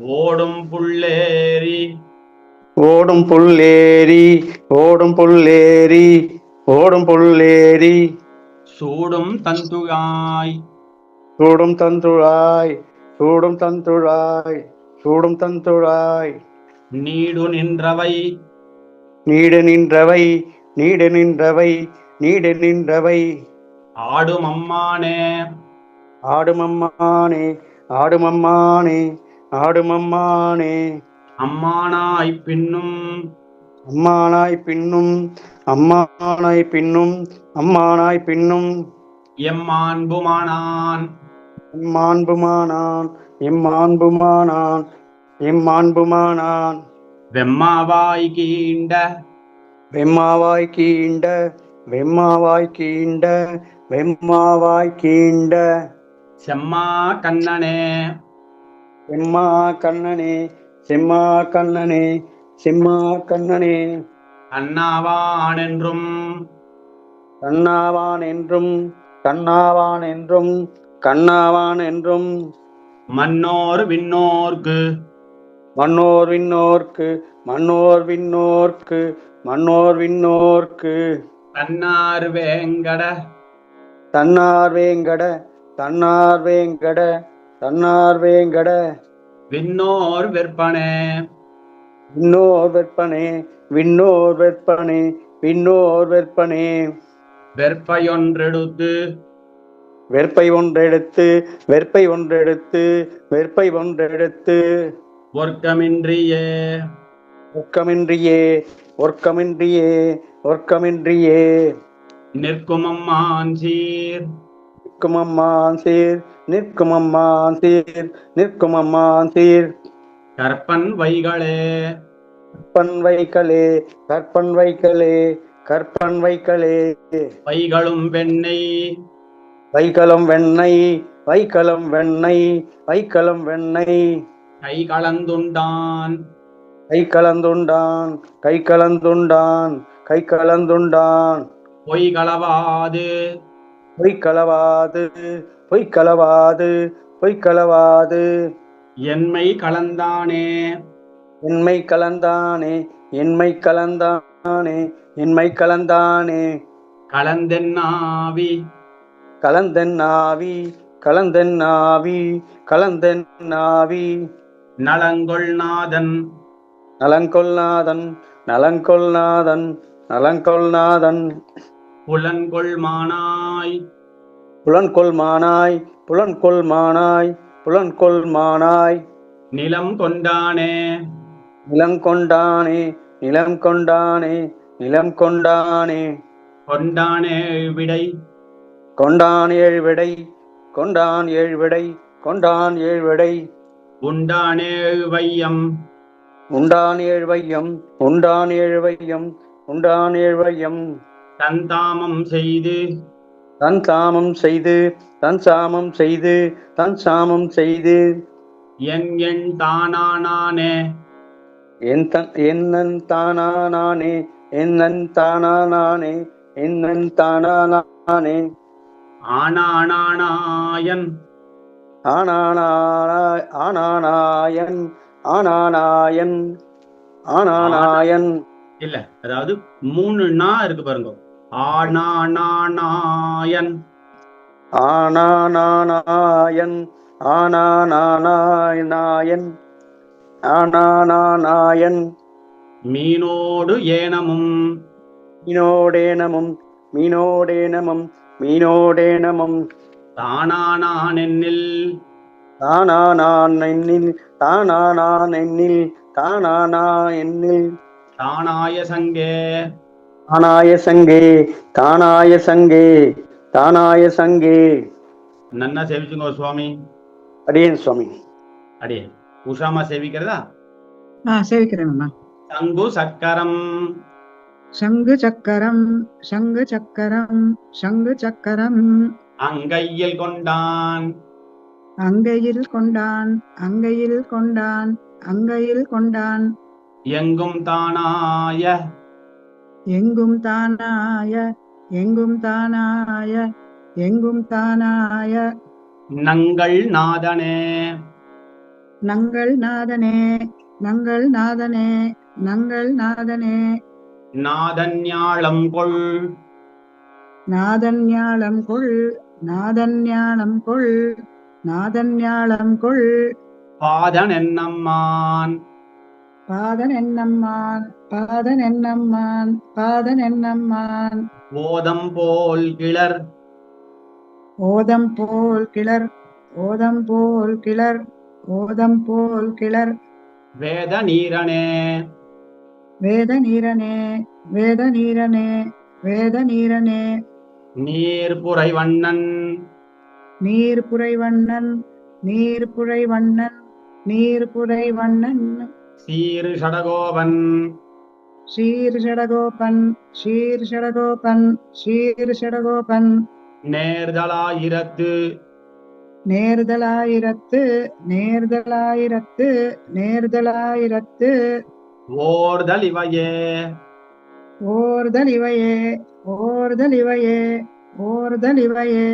ஓடும் புள்ளேரி ஓடும் புல்லேரி ஓடும் புல்லேரி ஓடும் புல்லேரி சூடும் தந்துகாய் சூடும் தந்துழாய் சூடும் தந்துழாய் சூடும் தந்துழாய் நீடு நின்றவை. நீடு நின்றவை நீடு நின்றவை நீடு நின்றவை. ஆடும் அம்மானே ஆடுமம்மானே ஆடுமம்மானே. ஆடுமம்மானே அம்மானாய் பின்னும். அம்மானாய் பின்னும். அம்மானாய் பின்னும். அம்மானாய் பின்னும். எம்மாண்புமானான் எம்மாண்புமானான் எம்மாண்புமானான் எம்மாண்புமானான் வெம்மாவாய் கீண்ட. வெம்மாவாய் கீண்ட. வெம்மாவாய் கீண்ட. வெம்மாவாய் கீண்ட. செம்மா கண்ணனே. செம்மா கண்ணனே செம்மா கண்ணனே செம்மா கண்ணனே. அண்ணாவான் என்றும் கண்ணாவான் என்றும் கண்ணாவான் என்றும் கண்ணாவான் என்றும் மன்னோர் விண்ணோர்க்கு மன்னோர் விண்ணோர்க்கு மன்னோர் விண்ணோர்க்கு மன்னோர் விண்ணோர்க்கு. தன்னார் வேங்கட தன்னார் வேங்கட தன்னார் வேங்கட. தன்னார் வேங்கட விண்ணோர் வெற்பனே. விண்ணோர் வெற்பனே விண்ணோர் வெற்பனே விண்ணோர் வெற்பனே. வெற்பையொன்றெடுத்து வெற்பை ஒன்றெடுத்து வெற்பை ஒன்றெடுத்து வெற்பை ஒன்றெடுத்து. ஒர்க்கமின்றியே. ஒர்க்கமின்றியே ஒர்க்கமின்றியே ஒர்க்கமின்றியே. நிற்கும் அம்மான் சீர் நிற்கும் அம்மான் சீர் நிற்கும் அம்மான் சீர் நிற்கும் அம்மான் சீர். கற்பன் வைகளே. கற்பன் வைக்கலே கற்பன் வைக்கலே கற்பன் வைக்கலே வைகளும் வெண்ணெய். வைக்கலம் வெண்ணெய் வைக்கலம் வெண்ணெய் வைக்கலம் வெண்ணெய். கை கலந்துண்டான். கை கலந்துண்டான் கை கலந்துண்டான் கை கலந்துண்டான். பொய் களவாது பொய் களவாது பொய் களவாது பொய் களவாது என்மை கலந்தானே. என்மை கலந்தானே என்மை கலந்தானே என்மை கலந்தானே. கலந்தென்னாவி கலந்தென்னாவி கலந்தென்னாவி கலந்தென்னாவி நலங்கொள் நாதன். நலங்கொள்நாதன் நலங்கொள்நாதன் நலங்கொள்நாதன் புலன்கொள் மானாய். புலன்கொள் மானாய் புலன்கொள் மானாய் புலன்கொள் மானாய். நிலம் கொண்டானே. நிலங்கொண்டானே நிலம் கொண்டானே நிலம் கொண்டானே. கொண்டானே விடை. கொண்டான் ஏழு விடை கொண்டான் ஏழு விடை கொண்டான் ஏழு விடை. உண்டானே வையம். உண்டான் ஏழு வையம் உண்டான் ஏழு வையம் உண்டான் ஏழு வையம் தந்தாமம் செய்து. தன் சாமம் செய்து தன் சாமம் செய்து தன் சாமம் செய்து. என் எண் தானானே என் தன் என்னன் தானா நானே என்னன் தானா நானே என்னன் தானா நானே ஆனானாயன் ஆனானாய் ஆனானாயன் ஆனானாயன் ஆனானாயன். இல்ல அதாவது மூணு நா இருக்கு பாருங்க. ஆனானாயன் ஆனானாயன் ஆனானாயன் ஆனானாயன் மீனோடு ஏனமும். மீனோடேனமும் மீனோடேனமும் மீனோடேனமும். தானானான் என்னில் தானானான் எண்ணில் தானானான் எண்ணில் தானானா எண்ணில் தானாய சங்கே. தானாய சங்கே தானாய சங்கே தானாய சங்கே. நன்னா சேவிச்சுங்க சுவாமி. அடியேன் சுவாமி. அடியே உஷாமா சேவிக்கிறதா? ஆ சேவிக்கிறேங்கம்மா சங்கு சக்கரம். சங்கு சக்கரம் சங்கு சக்கரம் சங்கு சக்கரம். அங்கையில் கொண்டான். அங்கையில் கொண்டான் அங்கையில் கொண்டான் அங்கையில் கொண்டான். எங்கும் தானாய எங்கும் தானாய எங்கும் தானாய எங்கும் தானாய. நங்கள் நாதனே. நங்கள் நாதனே நங்கள் நாதனே நங்கள் நாதனே. நாதன்யாளம் கொள். நாதன்யாளம் கொள் நாதன்யாளம் கொள் நாதன்யாளம் கொள். பாதன் என்னம்மான்? பாதன் என்னம்மான் பாதன் என்னம்மான் பாதன் என்னம்மான் ஓதம் போல் கிளர். ஓதம் போல் கிளர் ஓதம் போல் கிளர் ஓதம் போல் கிளர். வேத நீரனே. வேத நீரனே வேத நீரனே வேத நீரனே. நீர்புரை வண்ணன் நீர் புரைவண்ணன் நீர் புரைவண்ணன் நீர் புரைவண்ணன். சீரு சடகோபன் ஷீர் ஷடகோபன் ஷீர் ஷடகோபன் ஷீர் ஷடகோபன் நேர்தலாயிரத்து. நேர்தலாயிரத்து நேர்தலாயிரத்து நேர்தலாயிரத்து. ஓர்தல் இவையே ஓர்தல் இவையே ஓர்தல் இவையே ஓர்தல் இவையே